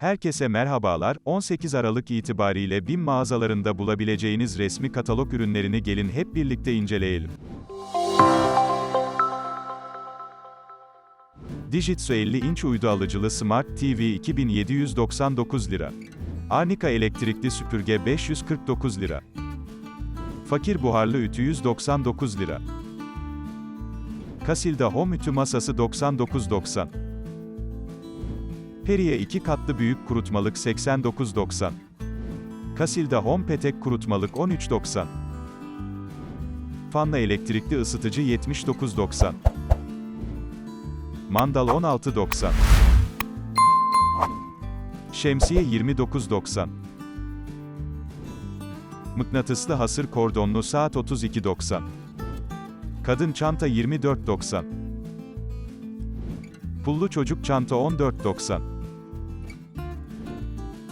Herkese merhabalar, 18 Aralık itibariyle BİM mağazalarında bulabileceğiniz resmi katalog ürünlerini gelin hep birlikte inceleyelim. Dijitsu 50 inç uydu alıcılı Smart TV 2799 lira. Arnica elektrikli süpürge 549 lira. Fakir buharlı ütü 199 lira. Casilda Home ütü masası 99.90. Perrier 2 katlı büyük kurutmalık 89.90. Casilda Home petek kurutmalık 13.90. Fanla elektrikli ısıtıcı 79.90. Mandal 16.90. Şemsiye 29.90. Mıknatıslı hasır kordonlu saat 32.90. Kadın çanta 24.90. Pullu çocuk çanta 14.90.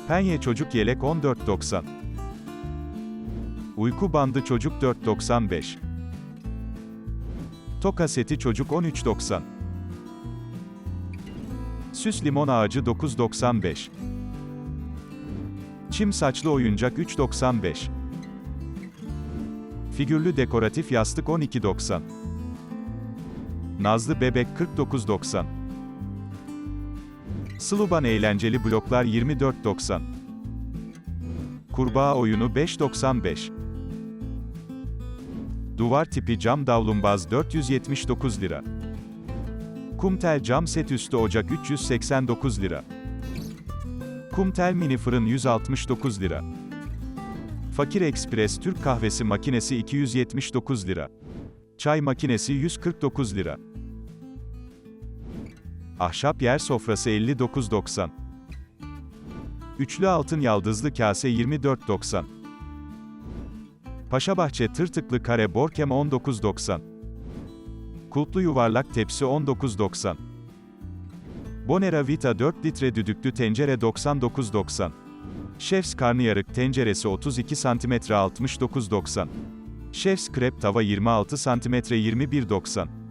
Penye çocuk yelek 14.90. Uyku bandı çocuk 4.95. Toka seti çocuk 13.90. Süs limon ağacı 9.95. Çim saçlı oyuncak 3.95. Figürlü dekoratif yastık 12.90. Nazlı bebek 49.90. Sluban eğlenceli bloklar 24.90. Kurbağa oyunu 5.95. Duvar tipi cam davlumbaz 479 lira. Kumtel cam set üstü ocak 389 lira. Kumtel mini fırın 169 lira. Fakir Express Türk kahvesi makinesi 279 lira. Çay makinesi 149 lira. Ahşap yer sofrası 59.90. Üçlü altın yaldızlı kase 24.90. Paşabahçe tırtıklı kare borkem 19.90. Kulplu yuvarlak tepsi 19.90. Bonera Vita 4 litre düdüklü tencere 99.90. Chef's karnıyarık tenceresi 32 cm 69.90. Chef's krep tava 26 cm 21.90.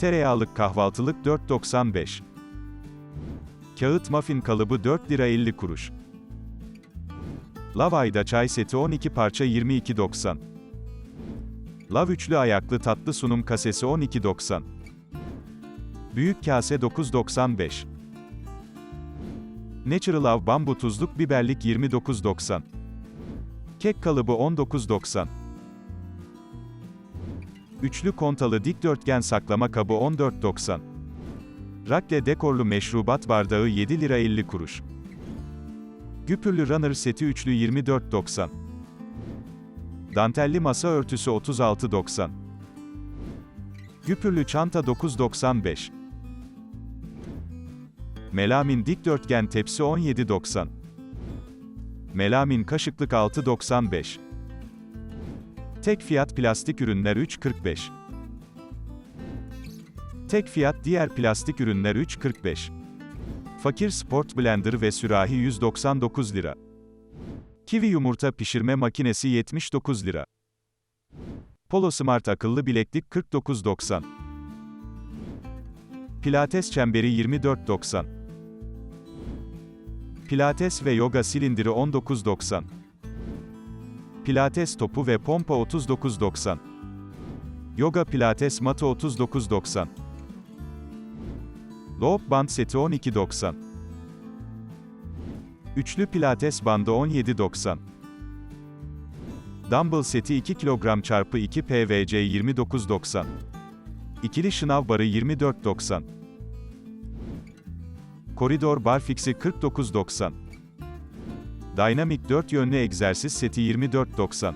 Tereyağlık kahvaltılık 4.95. Kağıt muffin kalıbı 4 lira 50 kuruş. Lavayda çay seti 12 parça 22.90. Lav üçlü ayaklı tatlı sunum kasesi 12.90. Büyük kase 9.95. Natural Love bambu tuzluk biberlik 29.90. Kek kalıbı 19.90. Üçlü kontalı dikdörtgen saklama kabı 14.90. Rakle dekorlu meşrubat bardağı 7 lira 50 kuruş. Güpürlü runner seti üçlü 24.90. Dantelli masa örtüsü 36.90. Güpürlü çanta 9.95. Melamin dikdörtgen tepsi 17.90. Melamin kaşıklık 6.95. Tek fiyat plastik ürünler 3.45. Tek fiyat diğer plastik ürünler 3.45. Fakir Sport Blender ve sürahi 199 lira. Kiwi yumurta pişirme makinesi 79 lira. Polo Smart akıllı bileklik 49.90. Pilates çemberi 24.90. Pilates ve yoga silindiri 19.90. Pilates topu ve pompa 39.90. Yoga pilates matı 39.90. Loop band seti 12.90. Üçlü pilates bandı 17.90. Dumbbell seti 2 kilogram çarpı 2 PVC 29.90. İkili şınav barı 24.90. Koridor barfix'i 49.90. Dynamic 4 yönlü egzersiz seti 24.90.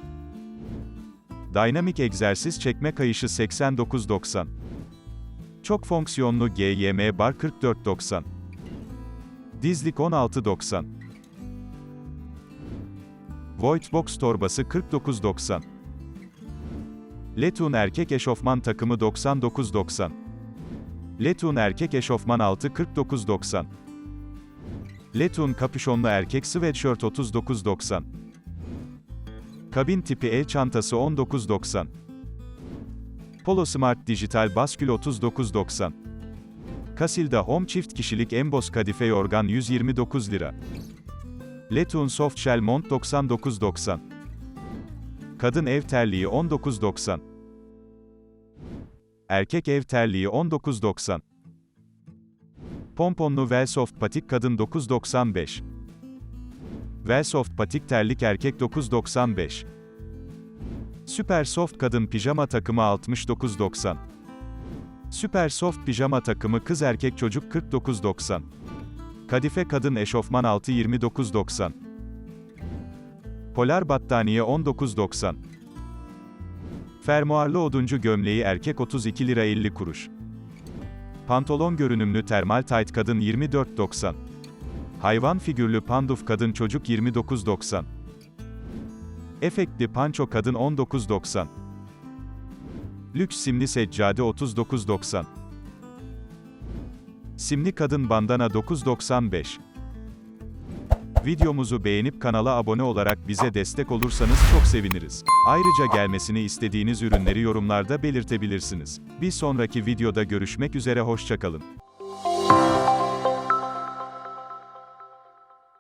Dynamic egzersiz çekme kayışı 89.90. Çok fonksiyonlu GYM bar 44.90. Dizlik 16.90. Voidbox torbası 49.90. Letun erkek eşofman takımı 99.90. Letun erkek eşofman altı 49.90. Letun kapüşonlu erkek sweatshirt 39.90. Kabin tipi el çantası 19.90. Polo Smart dijital baskül 39.90. Casilda Home çift kişilik emboss kadife yorgan 129 lira. Letun Soft Shell Mont 99.90. Kadın ev terliği 19.90. Erkek ev terliği 19.90. Pomponlu Velsoft patik kadın 9.95. Velsoft patik terlik erkek 9.95. Süper Soft kadın pijama takımı 69.90. Süper Soft pijama takımı kız erkek çocuk 49.90. Kadife kadın eşofman altı 29.90. Polar battaniye 19.90. Fermuarlı oduncu gömleği erkek 32 lira 50 kuruş. Pantolon görünümlü termal tight kadın 24.90. Hayvan figürlü panduf kadın çocuk 29.90. Efektli panço kadın 19.90. Lüks simli seccade 39.90. Simli kadın bandana 9.95. Videomuzu beğenip kanala abone olarak bize destek olursanız çok seviniriz. Ayrıca gelmesini istediğiniz ürünleri yorumlarda belirtebilirsiniz. Bir sonraki videoda görüşmek üzere hoşçakalın.